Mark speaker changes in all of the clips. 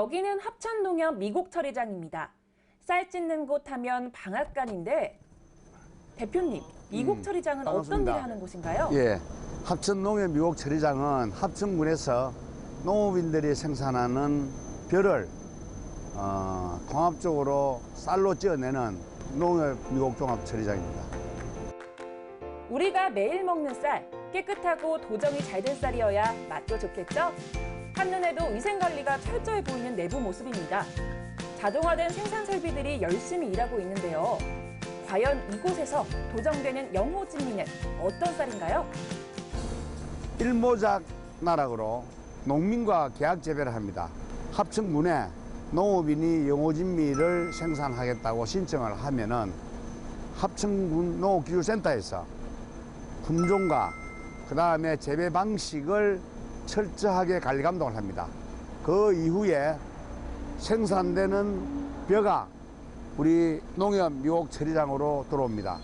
Speaker 1: 여기는 합천농협 미곡처리장입니다. 쌀 찢는 곳 하면 방앗간인데 대표님, 미곡처리장은 어떤
Speaker 2: 반갑습니다.
Speaker 1: 일을 하는 곳인가요?
Speaker 2: 예, 합천 농협 미국 처리장은 합천군에서 농업인들이 생산하는 벼를 어, 통합적으로 쌀로 찌어내는 농협 미국 종합 처리장입니다.
Speaker 1: 우리가 매일 먹는 쌀, 깨끗하고 도정이 잘 된 쌀이어야 맛도 좋겠죠? 한눈에도 위생관리가 철저해 보이는 내부 모습입니다. 자동화된 생산 설비들이 열심히 일하고 있는데요. 과연 이곳에서 도정되는 영호 진미는 어떤 쌀인가요?
Speaker 2: 일모작 나락으로 농민과 계약 재배를 합니다. 합천군에 농업인이 영호진미를 생산하겠다고 신청을 하면은 합천군 농업기술센터에서 품종과 그 다음에 재배 방식을 철저하게 관리 감독을 합니다. 그 이후에 생산되는 벼가 우리 농협 미옥 처리장으로 들어옵니다.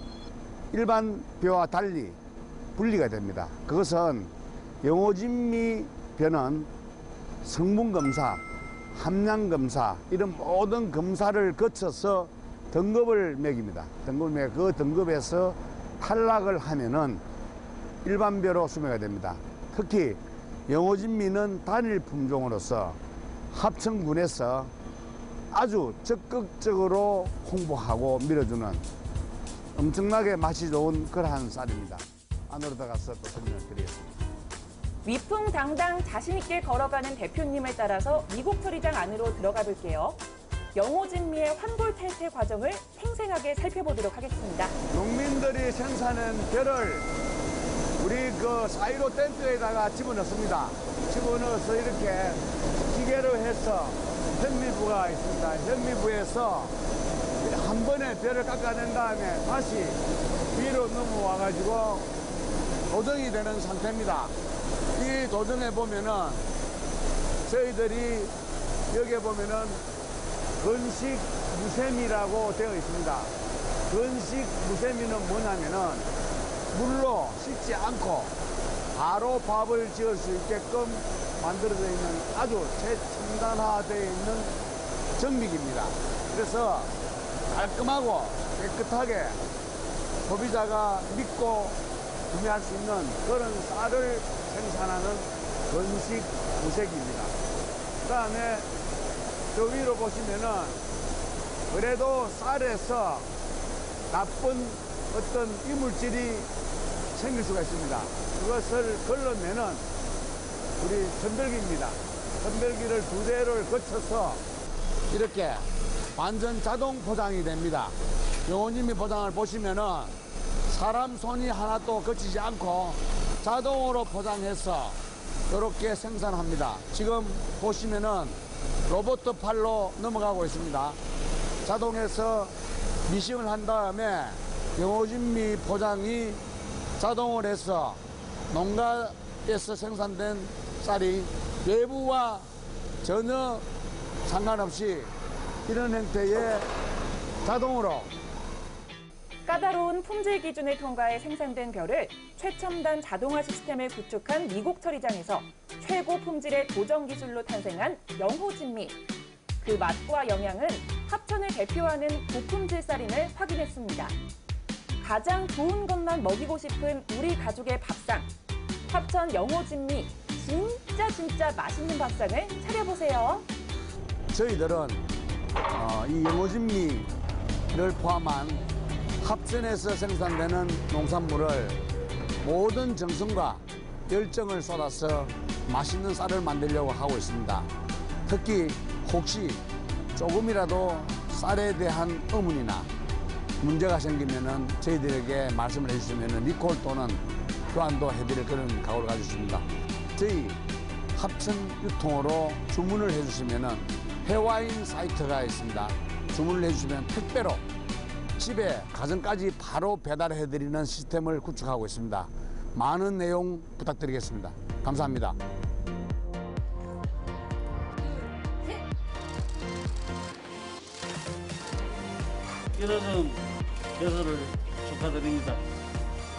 Speaker 2: 일반 벼와 달리 분리가 됩니다. 그것은 영호진미 벼는 성분 검사, 함량 검사 이런 모든 검사를 거쳐서 등급을 매깁니다. 등급을 매그 등급에서 탈락을 하면은 일반 벼로 수매가 됩니다. 특히 영호진미는 단일 품종으로서 합천군에서 아주 적극적으로 홍보하고 밀어주는 엄청나게 맛이 좋은 그러한 쌀입니다. 안으로 들어가서 또 설명드리겠습니다.
Speaker 1: 위풍당당 자신있게 걸어가는 대표님을 따라서 미곡처리장 안으로 들어가 볼게요. 영호 진미의 환골 탈퇴 과정을 생생하게 살펴보도록 하겠습니다.
Speaker 2: 농민들이 생산한 벼를 우리 그 사이로 텐트에다가 집어넣습니다. 집어넣어서 이렇게 기계로 해서 현미부가 있습니다. 현미부에서 한 번에 벼를 깎아낸 다음에 다시 위로 넘어와 가지고 도정이 되는 상태입니다. 이 도정에 보면은 저희들이 여기에 보면은 건식 무샘이라고 되어 있습니다. 건식 무샘이는 뭐냐면은 물로 씻지 않고 바로 밥을 지을 수 있게끔 만들어져 있는 아주 최첨단화되어 있는 정믹입니다. 그래서 깔끔하고 깨끗하게 소비자가 믿고 구매할 수 있는 그런 쌀을 생산하는 건식 무색입니다. 그 다음에 저 위로 보시면은 그래도 쌀에서 나쁜 어떤 이물질이 생길 수가 있습니다. 그것을 걸러내는 우리 전별기입니다. 전별기를 두 대를 거쳐서 이렇게 완전 자동 포장이 됩니다. 영호님이 포장을 보시면은 사람 손이 하나도 거치지 않고 자동으로 포장해서 이렇게 생산합니다. 지금 보시면은 로봇 팔로 넘어가고 있습니다. 자동에서 미싱을 한 다음에 영호진미 포장이 자동으로 해서 농가에서 생산된 쌀이 외부와 전혀 상관없이 이런 형태의 자동으로
Speaker 1: 까다로운 품질 기준을 통과해 생산된 벼를 최첨단 자동화 시스템을 구축한 미곡 처리장에서 최고 품질의 도정 기술로 탄생한 영호 진미. 그 맛과 영양은 합천을 대표하는 고품질 쌀임을 확인했습니다. 가장 좋은 것만 먹이고 싶은 우리 가족의 밥상. 합천 영호 진미. 진짜 진짜 맛있는 밥상을 차려보세요.
Speaker 2: 저희들은 어, 이 영호진미를 포함한 합천에서 생산되는 농산물을 모든 정성과 열정을 쏟아서 맛있는 쌀을 만들려고 하고 있습니다. 특히 혹시 조금이라도 쌀에 대한 의문이나 문제가 생기면은 저희들에게 말씀을 해주시면은 리콜 또는 교환도 해드릴 그런 각오를 가지고 있습니다. 저희 합천 유통으로 주문을 해주시면은 해와인 사이트가 있습니다. 주문을 해주시면 택배로 집에 가정까지 바로 배달해드리는 시스템을 구축하고 있습니다. 많은 내용 부탁드리겠습니다. 감사합니다.
Speaker 3: 이러는 여서를 축하드립니다.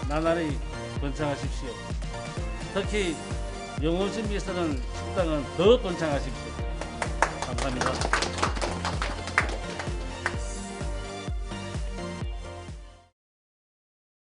Speaker 3: 나날이 번창하십시오. 특히 영호진 미서는 식당은 더 번창하십시오. 감사합니다.